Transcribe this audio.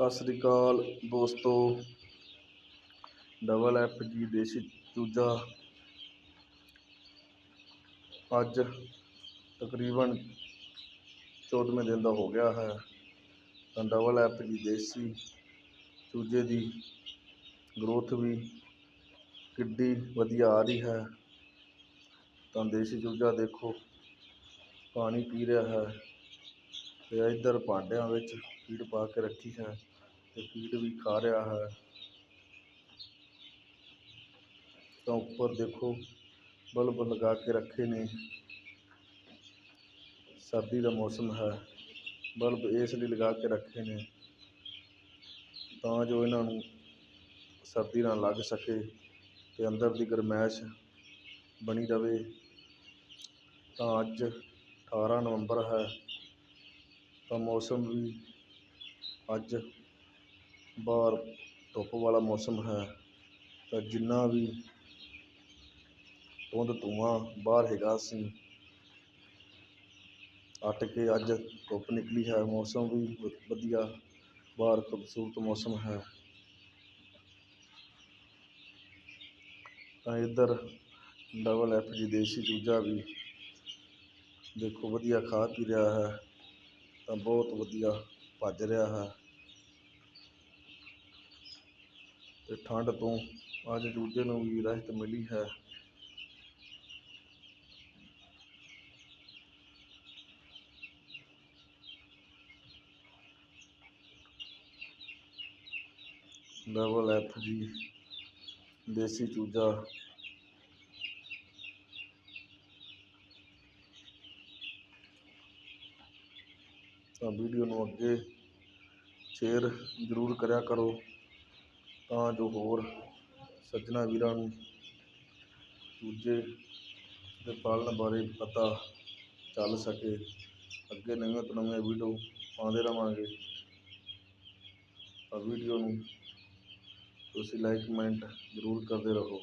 ਸਤਿ ਸ੍ਰੀ ਅਕਾਲ ਦੋਸਤੋ। Double F ਜੀ ਦੇਸੀ ਚੂਜਾ। ਅੱਜ ਤਕਰੀਬਨ ਚੌਦਵੇਂ ਦਿਨ ਦਾ ਹੋ ਗਿਆ ਹੈ। ਤਾਂ ਡਬਲ ਐਫ ਜੀ ਦੇਸੀ ਚੂਜੇ ਦੀ ਗਰੋਥ ਵੀ ਕਿੱਡੀ ਵਧੀਆ ਆ ਰਹੀ ਹੈ। ਤਾਂ ਦੇਸੀ ਚੂਜਾ ਦੇਖੋ, ਪਾਣੀ ਪੀ ਰਿਹਾ ਹੈ। ਤੇ ਇੱਧਰ ਭਾਂਡਿਆਂ ਵਿੱਚ ਫੀਡ ਪਾ ਕੇ ਰੱਖੀ ਹੈ ਤੇ ਫੀਡ ਵੀ ਖਾ ਰਿਹਾ ਹੈ। ਤਾਂ ਉੱਪਰ ਦੇਖੋ, ਬਲਬ ਲਗਾ ਕੇ ਰੱਖੇ ਨੇ। ਸਰਦੀ ਦਾ ਮੌਸਮ ਹੈ, ਬਲਬ ਇਸ ਲਈ ਲਗਾ ਕੇ ਰੱਖੇ ਨੇ ਤਾਂ ਜੋ ਇਹਨਾਂ ਨੂੰ ਸਰਦੀ ਨਾਲ ਲੱਗ ਸਕੇ ਤੇ ਅੰਦਰ ਦੀ ਗਰਮੈਸ਼ ਬਣੀ ਰਵੇ। ਤਾਂ ਅੱਜ 18 ਨਵੰਬਰ ਹੈ। ਤਾਂ ਮੌਸਮ ਵੀ ਅੱਜ ਬਾਹਰ ਧੁੱਪ ਵਾਲਾ ਮੌਸਮ ਹੈ। ਤਾਂ ਜਿੰਨਾ ਵੀ ਧੁੰਦ ਧੂੰਆਂ ਬਾਹਰ ਹੈਗਾ ਸੀ, ਅੱਟ ਕੇ ਅੱਜ ਧੁੱਪ ਨਿਕਲੀ ਹੈ। ਮੌਸਮ ਵੀ ਵਧੀਆ, ਬਾਹਰ ਖੂਬਸੂਰਤ ਮੌਸਮ ਹੈ। ਤਾਂ ਇੱਧਰ ਡਬਲ ਐਫ ਜੀ ਦੇਸੀ ਚੂਜਾ ਵੀ ਦੇਖੋ, ਵਧੀਆ ਖਾ ਪੀ ਰਿਹਾ ਹੈ। ਤਾਂ ਬਹੁਤ ਵਧੀਆ ਭੱਜ ਰਿਹਾ ਹੈ। ਤੇ ਠੰਡ ਤੋਂ ਅੱਜ ਦੂਜੇ ਨੂੰ ਵੀ ਰਹਿਤ ਮਿਲੀ ਹੈ। ਡਬਲ ਐਫ ਜੀ ਦੇਸੀ ਚੂਜਾ ਤਾਂ ਵੀਡੀਓ ਨੂੰ ਅੱਗੇ ਸ਼ੇਅਰ ਜ਼ਰੂਰ ਕਰਿਆ ਕਰੋ ਤਾਂ ਜੋ ਹੋਰ ਸੱਜਣਾ ਵੀਰਾਂ ਨੂੰ ਦੂਜੇ ਦੇ ਪਾਲਣ ਬਾਰੇ ਪਤਾ ਚੱਲ ਸਕੇ। ਅੱਗੇ ਨਵੀਆਂ ਤੋਂ ਨਵੀਆਂ ਵੀਡੀਓ ਪਾਉਂਦੇ ਰਵਾਂਗੇ। ਤਾਂ ਵੀਡੀਓ ਨੂੰ ਤੁਸੀਂ ਲਾਈਕ ਕਮੈਂਟ ਜ਼ਰੂਰ ਕਰਦੇ ਰਹੋ।